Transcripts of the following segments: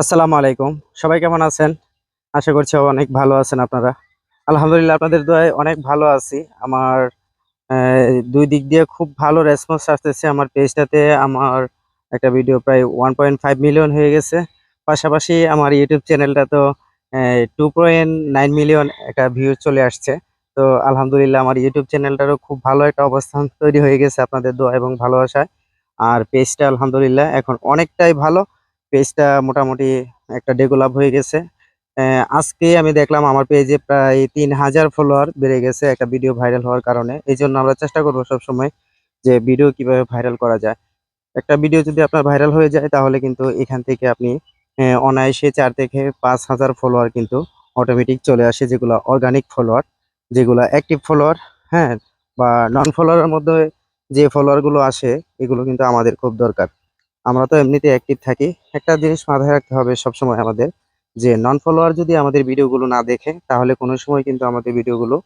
আসসালামু আলাইকুম। সবাই কেমন আছেন? আশা করছি অনেক ভালো আছেন আপনারা। আলহামদুলিল্লাহ আপনাদের দোয়ায় অনেক ভালো আছি। আমার দুই দিক দিয়ে খুব ভালো রেসপন্স আসতেছে আমার পেজটাতে আমার একটা ভিডিও প্রায় ওয়ান পয়েন্ট ফাইভ মিলিয়ন হয়ে গেছে। পাশাপাশি আমার ইউটিউব চ্যানেলটা তো টু পয়েন্ট নাইন মিলিয়ন একটা ভিউ চলে আসছে। তো আলহামদুলিল্লাহ আমার ইউটিউব চ্যানেলটারও খুব ভালো একটা অবস্থান তৈরি হয়ে গেছে আপনাদের দোয়া এবং ভালোবাসায়। আর পেজটা আলহামদুলিল্লাহ এখন অনেকটাই ভালো। পেজটা মোটামুটি একটা ডেভেলপ হয়ে গেছে। আজকে আমি দেখলাম আমার পেজে প্রায় তিন হাজার ফলোয়ার বেড়ে গেছে একটা ভিডিও ভাইরাল হওয়ার কারণে। এই জন্য আমরা চেষ্টা করব সবসময় যে ভিডিও কীভাবে ভাইরাল করা যায়। একটা ভিডিও যদি আপনার ভাইরাল হয়ে যায়, তাহলে কিন্তু এখান থেকে আপনি অনায়াসে চার থেকে পাঁচ হাজার ফলোয়ার কিন্তু অটোমেটিক চলে আসে যেগুলো অর্গানিক ফলোয়ার যেগুলো অ্যাক্টিভ ফলোয়ার হ্যাঁ বা নন ফলোয়ারের মধ্যে যে ফলোয়ারগুলো আসে, এগুলো কিন্তু আমাদের খুব দরকার। আমরা তো এমনিতে অ্যাক্টিভ থাকি। একটা জিনিস মাথায় রাখতে হবে সবসময় আমাদের, যে নন ফলোয়ার যদি আমাদের ভিডিওগুলো না দেখে, তাহলে কোনো সময় কিন্তু আমাদের ভিডিওগুলো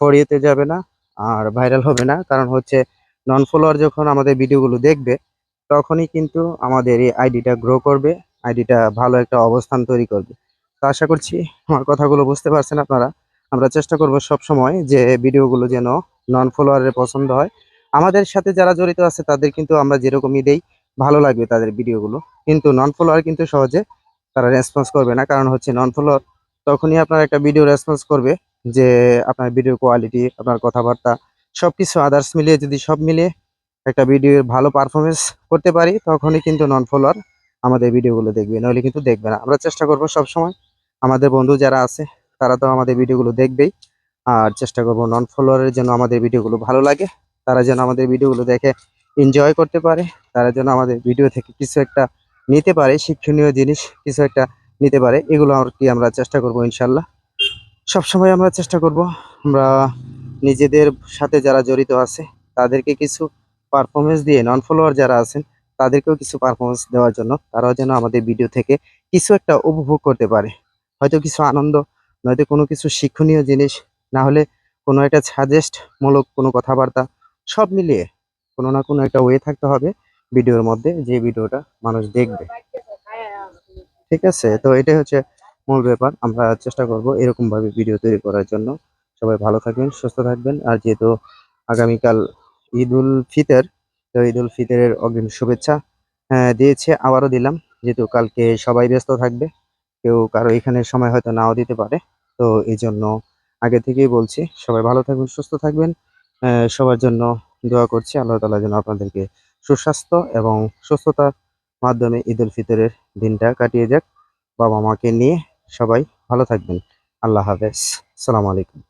ফরিয়েতে যাবে না আর ভাইরাল হবে না। কারণ হচ্ছে নন ফলোয়ার যখন আমাদের ভিডিওগুলো দেখবে, তখনই কিন্তু আমাদের এই আইডিটা গ্রো করবে আইডিটা ভালো একটা অবস্থান তৈরি করবে। তো আশা করছি আমার কথাগুলো বুঝতে পারছেন আপনারা। আমরা চেষ্টা করব সব সময় যে ভিডিওগুলো যেন নন ফলোয়ারের পছন্দ হয়। আমাদের সাথে যারা জড়িত আছে, তাদের কিন্তু আমরা যেরকমই দেই ভালো লাগবে তাদের ভিডিওগুলো কিন্তু নন ফলোয়ার কিন্তু সহজে তারা রেসপন্স করবে না। কারণ হচ্ছে নন ফলোয়ার তখনই আপনার একটা ভিডিও রেসপন্স করবে যে আপনার ভিডিও কোয়ালিটি আপনার কথাবার্তা, সবকিছু আদার্স মিলিয়ে যদি সব মিলিয়ে একটা ভিডিওর ভালো পারফরমেন্স করতে পারি, তখনই কিন্তু নন ফলোয়ার আমাদের ভিডিওগুলো দেখবে। নইলে কিন্তু দেখবে না। আমরা চেষ্টা করব সব সময় আমাদের বন্ধু যারা আছে, তারা তো আমাদের ভিডিওগুলো দেখবেই। আর চেষ্টা করব নন ফলোয়ারের জন্য আমাদের ভিডিওগুলো ভালো লাগে, তারা যেন আমাদের ভিডিওগুলো দেখে এনজয় করতে পারে, তারা যেন আমাদের ভিডিও থেকে কিছু একটা নিতে পারে, শিক্ষণীয় জিনিস কিছু একটা নিতে পারে, এগুলো আর কি আমরা চেষ্টা করব ইনশাল্লাহ। সবসময় আমরা চেষ্টা করব, আমরা নিজেদের সাথে যারা জড়িত আছে, তাদেরকে কিছু পারফরমেন্স দিয়ে নন ফলোয়ার যারা আছেন, তাদেরকেও কিছু পারফরমেন্স দেওয়ার জন্য, তারাও যেন আমাদের ভিডিও থেকে কিছু একটা উপভোগ করতে পারে। হয়তো কিছু আনন্দ, নয়তো কোনো কিছু শিক্ষণীয় জিনিস, না হলে কোনো একটা সাজেস্ট মূলক কোনো কথাবার্তা, সব মিলিয়ে কোনো না কোনো একটা ওয়ে থাকতে হবে ভিডিওর মধ্যে যে ভিডিওটা মানুষ দেখবে। ঠিক আছে? তো এটাই হচ্ছে মূল ব্যাপার। আমরা চেষ্টা করব এরকম ভাবে ভিডিও তৈরি করার জন্য। সবাই ভালো থাকবেন সুস্থ থাকবেন। আর যেহেতু আগামীকাল ঈদ উল ফিতর তো ঈদ উল ফিতরের অগ্রিম শুভেচ্ছা আহ, দিয়েছে আবারও দিলাম। যেহেতু কালকে সবাই ব্যস্ত থাকবে কেউ কারও এখানে সময় হয়তো নাও দিতে পারে। তো এই জন্য আগে থেকেই বলছি সবাই ভালো থাকবেন সুস্থ থাকবেন। সবার জন্য দোয়া করছি। আল্লাহ তালা যেন আপনাদেরকে সুস্বাস্থ্য এবং সুস্থতার মাধ্যমে ঈদ উল ফিতরের দিনটা কাটিয়ে যাক। বাবা মাকে নিয়ে সবাই ভালো থাকবেন। আল্লাহ হাফেজ। সালাম আলাইকুম।